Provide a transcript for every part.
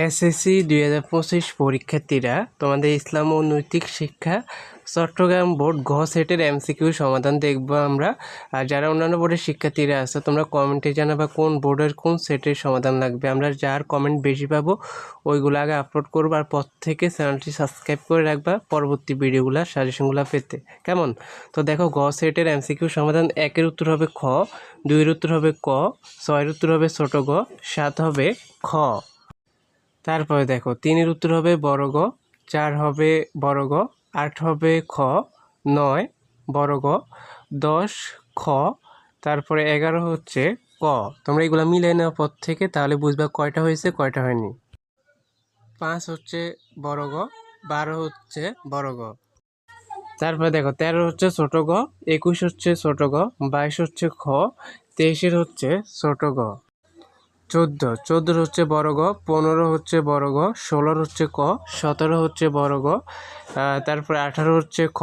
SSC দুই হাজার পঁচিশ পরীক্ষার্থীরা তোমাদের ইসলাম ও নৈতিক শিক্ষা চট্টগ্রাম বোর্ড ঘ সেটের এমসিকিউ সমাধান দেখব আমরা। আর যারা অন্যান্য বোর্ডের শিক্ষার্থীরা আছে, তোমরা কমেন্টে জানাবা কোন বোর্ডের কোন সেটের সমাধান লাগবে। আমরা যার কমেন্ট বেশি পাবো, ওইগুলো আগে আপলোড করব আর পর থেকে চ্যানেলটি সাবস্ক্রাইব করে রাখবা পরবর্তী ভিডিওগুলো, সাজেশনগুলো পেতে। কেমন? তো দেখো গ সেটের এমসিকিউ সমাধান একের উত্তর হবে খ, দুইয়ের উত্তর হবে ক, ছয়ের উত্তর হবে ছোট গ, সাত হবে খ। তারপরে দেখো, তিনের উত্তর হবে বড় গ, চার হবে বড় গ, আট হবে খ, নয় বড় গ, দশ খ, তারপরে এগারো হচ্ছে ক। তোমরা এগুলো মিলিয়ে নেওয়ার পর থেকে, তাহলে বুঝবা কয়টা হয়েছে, কয়টা হয়নি। পাঁচ হচ্ছে বড় গ, বারো হচ্ছে বড় গ। তারপরে দেখো, তেরো হচ্ছে ছোট গ, একুশ হচ্ছে ছোট গ, বাইশ হচ্ছে খ, তেইশের হচ্ছে ছোট গ। চোদ্দ। চোদ্দোর হচ্ছে বড় গ, পনেরো হচ্ছে বড় গ ষোলোর হচ্ছে ক, সতেরো হচ্ছে বড় গ তারপরে আঠারো হচ্ছে খ,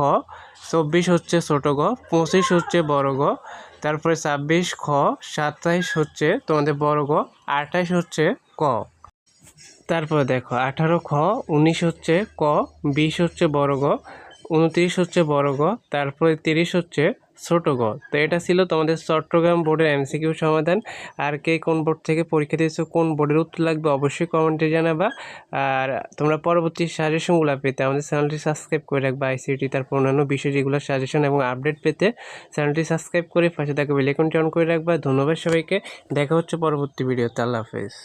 চব্বিশ হচ্ছে ছোট গ, পঁচিশ হচ্ছে বড় গ, তারপরে ছাব্বিশ খ, সাতাইশ হচ্ছে তোমাদের বড় গ, আঠাইশ হচ্ছে ক। তারপরে দেখো, আঠারো খ, উনিশ হচ্ছে ক, বিশ হচ্ছে বড় গ উনত্রিশ হচ্ছে বড় গ, তারপরে তিরিশ হচ্ছে ছোট গ। তো এটা ছিল তোমাদের চট্টগ্রাম বোর্ডের এমসিকিউ সমাধান। আর কে কোন বোর্ড থেকে পরীক্ষা দিয়েছ, কোন বোর্ডের উত্তর লাগবে অবশ্যই কমেন্টে জানাবা। আর তোমরা পরবর্তী সাজেশনগুলো পেতে আমাদের চ্যানেলটি সাবস্ক্রাইব করে রাখবা আইসিটি তারপর অন্যান্য বিষয় যেগুলো সাজেশন এবং আপডেট পেতে চ্যানেলটি সাবস্ক্রাইব করে পাশে থাকা বেলাইকনটি অন করে রাখবা। ধন্যবাদ সবাইকে, দেখা হচ্ছে পরবর্তী ভিডিওতে, আল্লাহ হাফেজ।